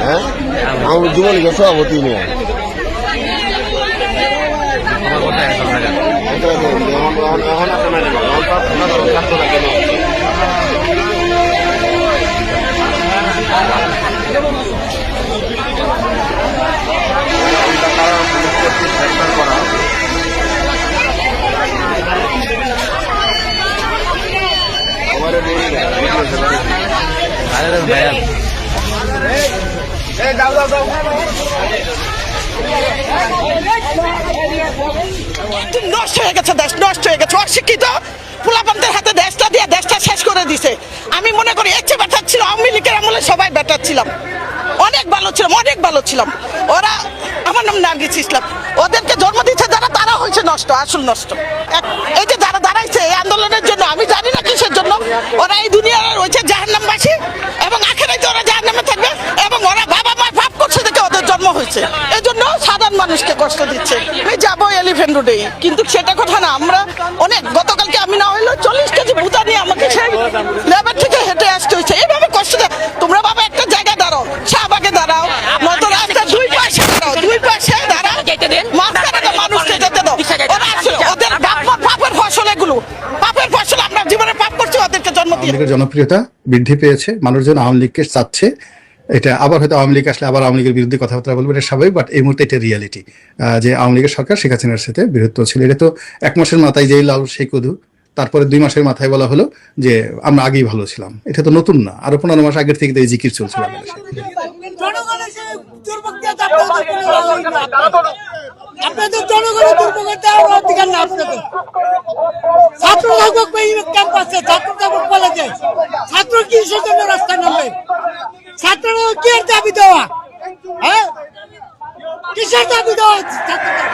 হ্যাঁ আমি যুবলীগের সভাপতি নিয়ে এখন এখন একদম নষ্ট হয়ে গেছে দেশ নষ্ট হয়ে গেছে। অশিক্ষিত পোলাপানদের হাতে দেশটা দিয়ে দেশটা শেষ করে দিছে। আমি মনে করি এর চেয়ে বেটার ছিল আওয়ামী লীগের আমলে সবাই বেটার ছিলাম। অনেক ভালো ছিলাম অনেক ভালো ছিলাম। ওরা আমার নাম নার্গিস ইসলাম। ওদেরকে জন্ম দিচ্ছে যারা তারা হয়েছে নষ্ট আসল নষ্ট। এক- এই যে যারা দাঁড়াইছে এই আন্দোলনের জন্য আমি জানি না কিসের জন্য। ওরা এই দুনিয়ার রয়েছে জাহান্নামবাসী এবং আখেরাইতে ওরা জাহান্নামে থাকবে এবং ওরা বাবা মা পাপ করছে দেখে ওদের জন্ম হয়েছে। এই জন্য সাধারণ মানুষকে কষ্ট দিচ্ছে। আমি যাব এলিফেন্ট রোডে কিন্তু সেটা কথা না, আমরা অনেক, গতকালকে আমি না হইল চল্লিশ কেজি ভুতা নিয়ে আমাকে সেই লেবার থেকে হেঁটে আসতে হয়েছে। এইভাবে কষ্ট দেয়। তোমরা বাবা একটা জায়গায় দাঁড়াও, শাহবাগে দাঁড়াও নতুন রাস্তা দুই পাশে দাঁড়াও, দুই পাশে দাঁড়াও। তো মানুষকে যেতে দাও। ওরা আসলে ওদের বাপ পাপের ফসল এগুলো। আওয়ামী লীগের জনপ্রিয়তা বৃদ্ধি পেয়েছে, মানুষজন আওয়ামী লীগকে চাচ্ছে। এটা আবার হয়তো আওয়ামী লীগ আসলে আবার আওয়ামী লীগের বিরুদ্ধে কথাবার্তা বলবে, এটা স্বাভাবিক বাট এই মুহূর্তে এটা রিয়ালিটি যে আওয়ামী লীগের সরকার শেখ হাসিনার সাথে বৃহত্ত ছিল। এটা তো এক মাসের মাথায় যেই লাল, সেই উদু তারপরে দুই মাসের মাথায় বলা হলো যে আমরা আগেই ভালো ছিলাম। এটা তো নতুন না। আরও পনেরো মাস আগের থেকে এই জিকির চলছিল আপনাদের জনগণের দুর্ভোগ দেওয়ার অধিকার না আপনাদের ছাত্র থাকুক ক্যাম্পাসে ছাত্র থাকুক কলেজে ছাত্র কি জন্য রাস্তা নামবে ছাত্ররা কি আর দাবি দেওয়া? হ্যাঁ? কিসের দাবি দেওয়া ছাত্রদের?